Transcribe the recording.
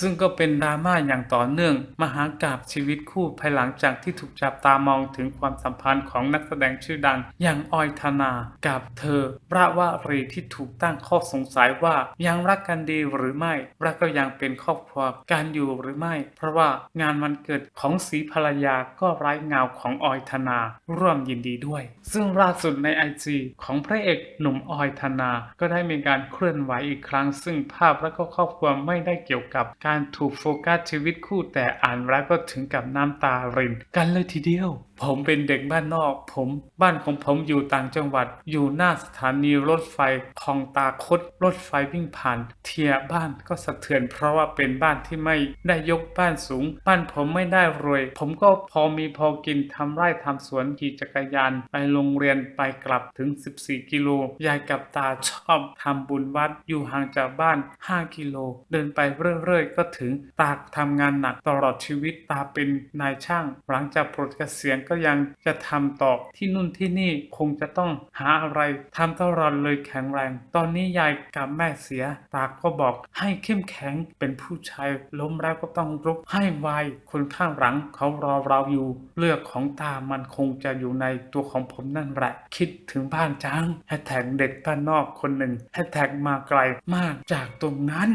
ซึ่งก็เป็นดราม่าอย่างต่อเนื่อง มหากาบชีวิตคู่ภายหลังจากที่ถูกจับตามองถึงความสัมพันธ์ของนักแสดงชื่อดัง อย่างออยธนา กับเธอพระวรีที่ถูกตั้งข้อสงสัยว่ายังรักกันดีหรือไม่และก็ยังเป็นครอบครัวการอยู่หรือไม่ เพราะว่างานวันเกิดของสีภรรยาก็ไร้เงาของออยธนา ร่วมยินดีด้วย ซึ่งล่าสุดในไอจีของพระเอกหนุ่มออยธนา ก็ได้มีการเคลื่อนไหวอีกครั้ง ซึ่งภาพและก็ครอบครัวไม่ได้เกี่ยวกับการถูกโฟกัสชีวิตคู่แต่อ่านแรกก็ถึงกับน้ำตารินกันเลยทีเดียว ผมเป็นเด็กบ้านนอก ผมบ้านของผมอยู่ต่างจังหวัด อยู่หน้าสถานีรถไฟคลองตาคดรถไฟวิ่งผ่าน เทียบ้านก็สะเทือน เพราะว่าเป็นบ้านที่ไม่ได้ยกบ้านสูง บ้านผมไม่ได้รวย ผมก็พอมีพอกินทำไร่ทำสวนขี่จักรยาน ไปโรงเรียนไปกลับถึง 14 กิโลยายกับตาชอบทำบุญวัดอยู่ห่างจากบ้าน 5 กิโล เดินไปเรื่อยๆก็ถึงตาทำงานหนักตลอดชีวิตตาเป็นนายช่าง หลังจากปลดเกษียณก็ยังจะทำต่อที่นู่นที่นี่คงจะต้องหาอะไรทำตลอดเลยแข็งแรง ตอนนี้ยายกับแม่เสีย ตาก็บอกให้เข้มแข็งเป็นผู้ชายล้มแล้วก็ต้องรุกให้ไวคนข้างหลังเขารอเราอยู่ เลือกของตามันคงจะอยู่ในตัวของผมนั่นแหละ คิดถึงบ้านจังแฮชแท็กเด็กบ้านนอกคนหนึ่งแฮชแท็กมาไกลมากจากตรงนั้น